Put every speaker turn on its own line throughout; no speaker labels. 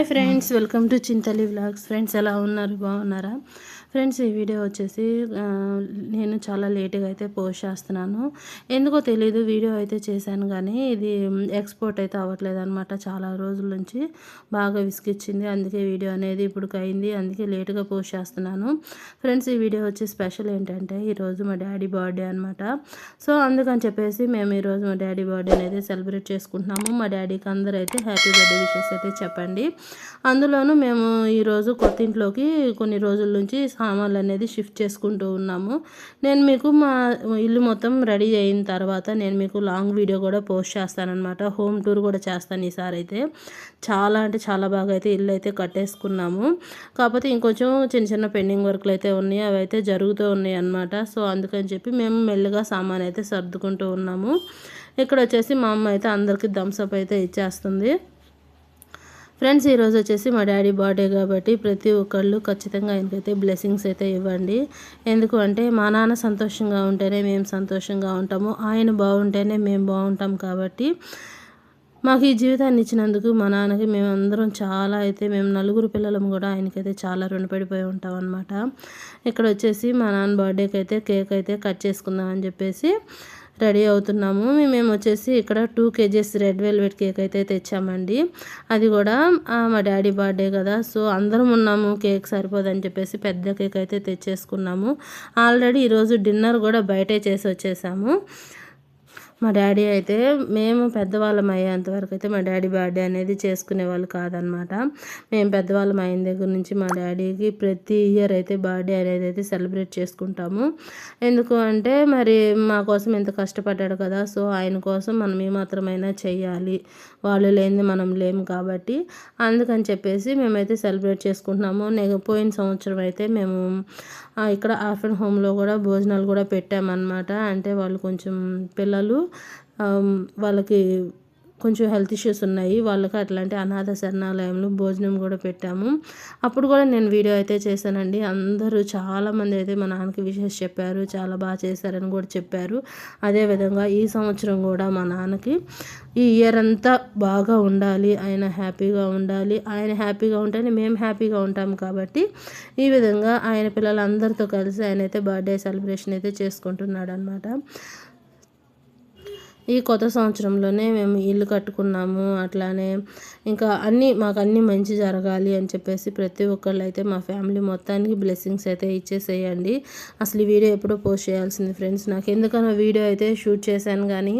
Hi friends welcome to Chintali vlogs. Friends ఎలా ఉన్నారు? బాగున్నారా? ఫ్రెండ్స్ ఈ వీడియో వచ్చేసి నేను చాలా లేట్గా అయితే పోస్ట్ చేస్తున్నాను. ఎందుకో తెలీదు వీడియో అయితే చేశాను కానీ ఇది ఎక్స్పోర్ట్ అయితే అవ్వట్లేదు అనమాట చాలా రోజుల నుంచి. బాగా విసిగిచ్చింది అందుకే వీడియో అనేది ఇప్పుడు అయింది అందుకే లేటుగా పోస్ట్ చేస్తున్నాను. ఫ్రెండ్స్ ఈ వీడియో వచ్చి స్పెషల్ ఏంటంటే ఈరోజు మా డాడీ బర్త్డే అనమాట సో అందుకని చెప్పేసి మేము ఈరోజు మా డాడీ బర్త్డే అనేది సెలబ్రేట్ చేసుకుంటున్నాము. మా డాడీకి అందరూ అయితే హ్యాపీ బర్త్డే విషెస్ అయితే చెప్పండి. అందులోనూ మేము ఈరోజు కొత్త ఇంట్లోకి కొన్ని రోజుల నుంచి సామాన్లు అనేది షిఫ్ట్ చేసుకుంటూ ఉన్నాము. నేను మీకు మా ఇల్లు మొత్తం రెడీ అయిన తర్వాత నేను మీకు లాంగ్ వీడియో కూడా పోస్ట్ చేస్తానమాట హోమ్ టూర్ కూడా చేస్తాను ఈసారి అయితే. చాలా అంటే చాలా బాగా అయితే ఇల్లు అయితే కట్టేసుకున్నాము. కాకపోతే ఇంకొంచెం చిన్న చిన్న పెండింగ్ వర్క్లు అయితే ఉన్నాయి. అవి అయితే జరుగుతూ ఉన్నాయి అన్నమాట. సో అందుకని చెప్పి మేము మెల్లగా సామాన్ అయితే సర్దుకుంటూ ఉన్నాము. ఇక్కడ వచ్చేసి మా అమ్మ అయితే అందరికీ థమ్స్అప్ అయితే ఇచ్చేస్తుంది. ఫ్రెండ్స్ ఈరోజు వచ్చేసి మా డాడీ బర్త్డే కాబట్టి ప్రతి ఒక్కళ్ళు ఖచ్చితంగా ఆయనకైతే బ్లెస్సింగ్స్ అయితే ఇవ్వండి. ఎందుకు అంటే మా నాన్న సంతోషంగా ఉంటేనే మేము సంతోషంగా ఉంటాము. ఆయన బాగుంటేనే మేము బాగుంటాం కాబట్టి మాకు ఈ జీవితాన్ని ఇచ్చినందుకు మా నాన్నకి మేము అందరం చాలా అయితే మేము నలుగురు పిల్లలం కూడా ఆయనకైతే చాలా రుణపడిపోయి ఉంటాం అనమాట ఇక్కడ వచ్చేసి మా నాన్న బర్త్డేకి అయితే కేక్ అయితే కట్ చేసుకుందాం అని చెప్పేసి రెడీ అవుతున్నాము. మేము వచ్చేసి ఇక్కడ two KGs red velvet cake అయితే తెచ్చామండి. అది కూడా మా డాడీ బర్త్డే కదా సో అందరం ఉన్నాము కేక్ సరిపోదని చెప్పేసి పెద్ద కేక్ అయితే తెచ్చేసుకున్నాము. ఆల్రెడీ ఈరోజు డిన్నర్ కూడా బయటే చేసి వచ్చేసాము. మా డాడీ అయితే మేము పెద్దవాళ్ళం అయ్యేంత వరకు అయితే మా డాడీ బర్త్డే అనేది చేసుకునే వాళ్ళు కాదనమాట. మేము పెద్దవాళ్ళం అయిన దగ్గర నుంచి మా డాడీకి ప్రతి ఇయర్ అయితే బర్త్డే అనేది అయితే సెలబ్రేట్ చేసుకుంటాము. ఎందుకు అంటే మరి మా కోసం ఎంత కష్టపడ్డాడు కదా సో ఆయన కోసం మనం ఏమాత్రమైనా చెయ్యాలి. వాళ్ళు లేనిది మనం లేము కాబట్టి. అందుకని చెప్పేసి మేమైతే సెలబ్రేట్ చేసుకుంటున్నాము. నేను పోయిన సంవత్సరం అయితే మేము ఇక్కడ ఆర్ఫన్ హోమ్లో కూడా భోజనాలు కూడా పెట్టామన్నమాట. అంటే వాళ్ళు కొంచెం పిల్లలు వాళ్ళకి కొంచెం హెల్త్ ఇష్యూస్ ఉన్నాయి. వాళ్ళకి అట్లాంటి అనాథ శరణాలయంలో భోజనం కూడా పెట్టాము. అప్పుడు కూడా నేను వీడియో అయితే చేశానండి. అందరూ చాలామంది అయితే మా నాన్నకి విషెస్ చెప్పారు. చాలా బాగా చేశారని కూడా చెప్పారు. అదేవిధంగా ఈ సంవత్సరం కూడా మా నాన్నకి ఈ ఇయర్ అంతా బాగా ఉండాలి. ఆయన హ్యాపీగా ఉండాలి. ఆయన హ్యాపీగా ఉంటేనే మేము హ్యాపీగా ఉంటాం కాబట్టి ఈ విధంగా ఆయన పిల్లలందరితో కలిసి ఆయన అయితే బర్త్డే సెలబ్రేషన్ అయితే చేసుకుంటున్నాడు అనమాట ఈ కొత్త సంవత్సరంలోనే మేము ఇల్లు కట్టుకున్నాము అట్లానే ఇంకా అన్నీ మాకు అన్నీ మంచి జరగాలి అని చెప్పేసి ప్రతి ఒక్కళ్ళు అయితే మా ఫ్యామిలీ మొత్తానికి బ్లెస్సింగ్స్ అయితే ఇచ్చేసేయండి. అసలు ఈ వీడియో ఎప్పుడో పోస్ట్ చేయాల్సింది ఫ్రెండ్స్. నాకు ఎందుకనో వీడియో అయితే షూట్ చేశాను కానీ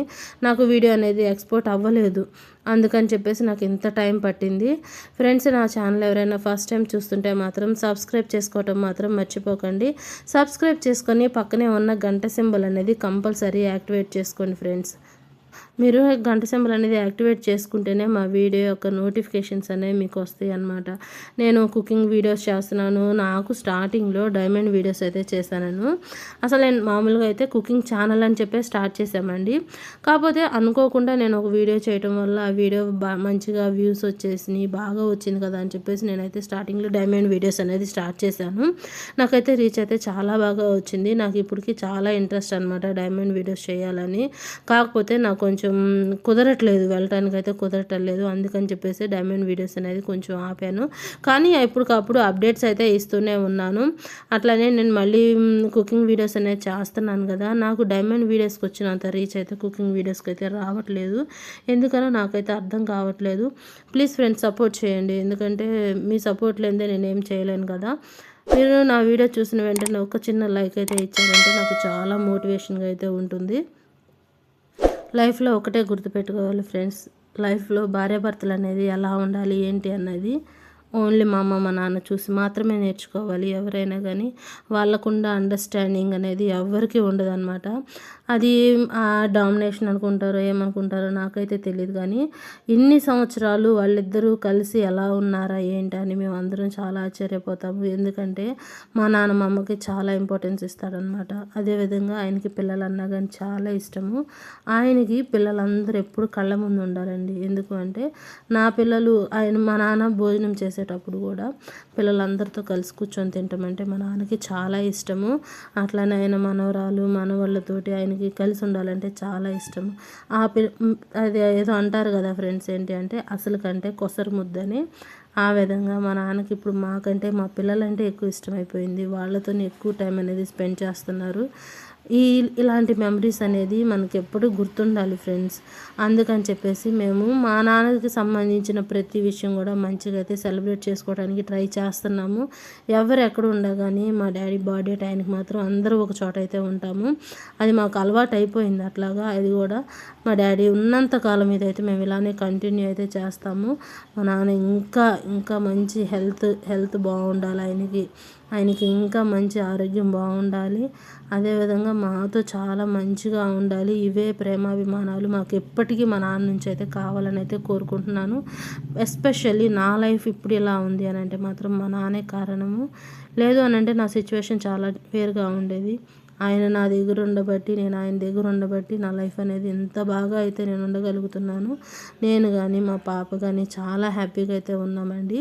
నాకు వీడియో అనేది ఎక్స్పోర్ట్ అవ్వలేదు. అందుకని చెప్పేసి నాకు ఇంత టైం పట్టింది. ఫ్రెండ్స్ నా ఛానల్ ఎవరైనా ఫస్ట్ టైం చూస్తుంటే మాత్రం సబ్స్క్రైబ్ చేసుకోవటం మాత్రం మర్చిపోకండి. సబ్స్క్రైబ్ చేసుకొని పక్కనే ఉన్న గంట సింబల్ అనేది కంపల్సరీ యాక్టివేట్ చేసుకోండి ఫ్రెండ్స్. మీరు గంట సింబల్ అనేది యాక్టివేట్ చేసుకుంటేనే మా వీడియో యొక్క నోటిఫికేషన్స్ అనేవి మీకు వస్తాయి అనమాట నేను కుకింగ్ వీడియోస్ చేస్తున్నాను. నాకు స్టార్టింగ్లో డైమండ్ వీడియోస్ అయితే చేశాను అసలు నేను మామూలుగా అయితే కుకింగ్ ఛానల్ అని చెప్పి స్టార్ట్ చేసామండి కాకపోతే అనుకోకుండా నేను ఒక వీడియో చేయటం వల్ల ఆ వీడియో మంచిగా వ్యూస్ వచ్చేసినాయి బాగా వచ్చింది కదా అని చెప్పేసి నేనైతే స్టార్టింగ్లో డైమండ్ వీడియోస్ అనేది స్టార్ట్ చేశాను. నాకైతే రీచ్ అయితే చాలా బాగా వచ్చింది. నాకు ఇప్పటికి చాలా ఇంట్రెస్ట్ అనమాట డైమండ్ వీడియోస్ చేయాలని. కాకపోతే నాకు కొంచెం కుదరట్లేదు వెళ్ళటానికి అయితే కుదరట్లేదు. అందుకని చెప్పేసి డైమండ్ వీడియోస్ అనేది కొంచెం ఆపాను. కానీ ఎప్పటికప్పుడు అప్డేట్స్ అయితే ఇస్తూనే ఉన్నాను. అట్లానే నేను మళ్ళీ కుకింగ్ వీడియోస్ అనేది చేస్తున్నాను కదా. నాకు డైమండ్ వీడియోస్కి వచ్చినంత రీచ్ అయితే కుకింగ్ వీడియోస్కి అయితే రావట్లేదు. ఎందుకనో నాకైతే అర్థం కావట్లేదు. ప్లీజ్ ఫ్రెండ్స్ సపోర్ట్ చేయండి. ఎందుకంటే మీ సపోర్ట్ లేదే నేనేం చేయలేను కదా. మీరు నా వీడియో చూసిన వెంటనే ఒక చిన్న లైక్ అయితే ఇచ్చారంటే నాకు చాలా మోటివేషన్గా అయితే ఉంటుంది. లైఫ్లో ఒకటే గుర్తుపెట్టుకోవాలి ఫ్రెండ్స్. లైఫ్లో భార్యాభర్తలు అనేది ఎలా ఉండాలి ఏంటి అన్నది ఓన్లీ మా అమ్మ మా నాన్న చూసి మాత్రమే నేర్చుకోవాలి ఎవరైనా కానీ. వాళ్ళకుండా అండర్స్టాండింగ్ అనేది ఎవరికి ఉండదు అనమాట అది ఆ డామినేషన్ అనుకుంటారో ఏమనుకుంటారో నాకైతే తెలియదు కానీ ఇన్ని సంవత్సరాలు వాళ్ళిద్దరూ కలిసి ఎలా ఉన్నారా ఏంటి అని మేము అందరం చాలా ఆశ్చర్యపోతాము. ఎందుకంటే మా నాన్న మా అమ్మకి చాలా ఇంపార్టెన్స్ ఇస్తాడనమాట అదేవిధంగా ఆయనకి పిల్లలు అన్నా కానీ చాలా ఇష్టము. ఆయనకి పిల్లలందరూ ఎప్పుడు కళ్ళ ముందు ఉండాలండి. ఎందుకు అంటే నా పిల్లలు ఆయన మా నాన్న భోజనం చేసేటప్పుడు కూడా పిల్లలందరితో కలిసి కూర్చొని తింటామంటే మా నాన్నకి చాలా ఇష్టము. అట్లానే ఆయన మనవరాలు మనవాళ్ళతోటి ఆయనకి కలిసి ఉండాలంటే చాలా ఇష్టము. ఆ పి అది ఏదో అంటారు కదా ఫ్రెండ్స్ ఏంటి అంటే అసలు కంటే కొసరు ముద్దని. ఆ విధంగా మా నాన్నకి ఇప్పుడు మాకంటే మా పిల్లలంటే ఎక్కువ ఇష్టమైపోయింది. వాళ్ళతోనే ఎక్కువ టైం అనేది స్పెండ్ చేస్తున్నారు. ఈ ఇలాంటి మెమరీస్ అనేది మనకి ఎప్పుడు గుర్తుండాలి ఫ్రెండ్స్ అందుకని చెప్పేసి మేము మా నాన్నకి సంబంధించిన ప్రతి విషయం కూడా మంచిగా అయితే సెలబ్రేట్ చేసుకోవడానికి ట్రై చేస్తున్నాము. ఎవరు ఎక్కడ ఉండగాని మా డాడీ బర్త్డే టైంకి మాత్రం అందరూ ఒక చోట అయితే ఉంటాము. అది మాకు అలవాటు అయిపోయింది అట్లాగా. అది కూడా మా డాడీ ఉన్నంత కాలం ఇదైతే మేము ఇలానే కంటిన్యూ అయితే చేస్తాము. మా నాన్న ఇంకా ఇంకా మంచి హెల్త్ హెల్త్ బాగుండాలి ఆయనకి. ఆయనకి ఇంకా మంచి ఆరోగ్యం బాగుండాలి. అదేవిధంగా మాతో చాలా మంచిగా ఉండాలి. ఇవే ప్రేమాభిమానాలు మాకు ఎప్పటికీ మా నాన్న నుంచి అయితే కావాలని అయితే కోరుకుంటున్నాను. ఎస్పెషల్లీ నా లైఫ్ ఇప్పుడు ఇలా ఉంది అని అంటే మాత్రం మా నాన్నే కారణము. లేదు అని అంటే నా సిచ్యువేషన్ చాలా వేరుగా ఉండేది. ఆయన నా దగ్గర ఉండబట్టి నేను ఆయన దగ్గర ఉండబట్టి నా లైఫ్ అనేది ఎంత బాగా అయితే నేను ఉండగలుగుతున్నాను. నేను కానీ మా పాప కానీ చాలా హ్యాపీగా అయితే ఉన్నామండి.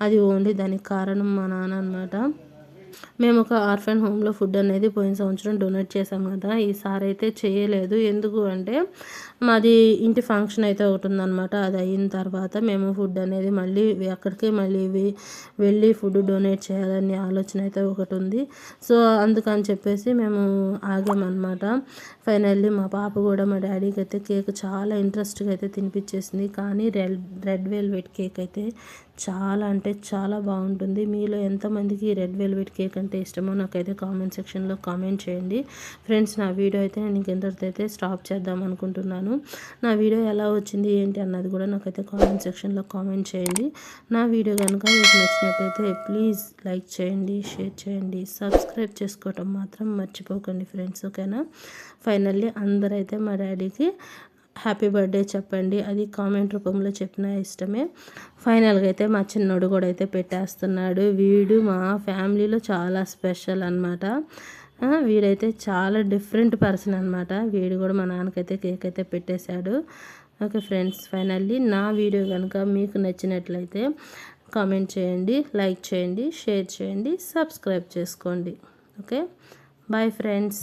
అది ఓన్లీ దానికి కారణం మా నాన్న అనమాట మేము ఒక ఆర్ఫన్ హోమ్లో ఫుడ్ అనేది పోయిన సంవత్సరం డొనేట్ చేసాం కదా ఈసారి అయితే చేయలేదు. ఎందుకు అంటే మాది ఇంటి ఫంక్షన్ అయితే ఒకటి ఉందన్నమాట. అది అయిన తర్వాత మేము ఫుడ్ అనేది మళ్ళీ అక్కడికే మళ్ళీ వెళ్ళి ఫుడ్ డొనేట్ చేయాలనే ఆలోచన అయితే ఒకటి ఉంది. సో అందుకని చెప్పేసి మేము ఆగామన్నమాట. ఫైనల్లీ మా పాప కూడా మా డాడీకి అయితే కేక్ చాలా ఇంట్రెస్ట్గా అయితే తినిపించేసింది. కానీ రెడ్ రెడ్ వెల్వెట్ కేక్ అయితే చాలా అంటే చాలా బాగుంటుంది. మీలో ఎంతమందికి రెడ్ వెల్వెట్ కేక్ అంటే ఇష్టమో నాకైతే కామెంట్ సెక్షన్లో కామెంట్ చేయండి. ఫ్రెండ్స్ నా వీడియో అయితే నేను ఇంకెంతటితో అయితే స్టాప్ చేద్దాం అనుకుంటున్నాను. నా వీడియో ఎలా వచ్చింది ఏంటి అన్నది కూడా నాకైతే కామెంట్ సెక్షన్లో కామెంట్ చేయండి. నా వీడియో కనుక మీకు నచ్చినట్టయితే ప్లీజ్ లైక్ చేయండి షేర్ చేయండి. సబ్స్క్రైబ్ చేసుకోవటం మాత్రం మర్చిపోకండి ఫ్రెండ్స్ ఓకేనా ఫైనల్లీ అందరైతే మా డాడీకి హ్యాపీ బర్త్డే చెప్పండి. అది కామెంట్ రూపంలో చెప్పిన ఇష్టమే. ఫైనల్గా అయితే మా చిన్నోడు కూడా అయితే పెట్టేస్తున్నాడు. వీడు మా ఫ్యామిలీలో చాలా స్పెషల్ అనమాట వీడైతే చాలా డిఫరెంట్ పర్సన్ అనమాట వీడు కూడా మా నాన్నకైతే కేక్ అయితే పెట్టేశాడు. ఓకే ఫ్రెండ్స్ ఫైనల్లీ నా వీడియో కనుక మీకు నచ్చినట్లయితే కామెంట్ చేయండి లైక్ చేయండి షేర్ చేయండి సబ్స్క్రైబ్ చేసుకోండి. Okay bye friends.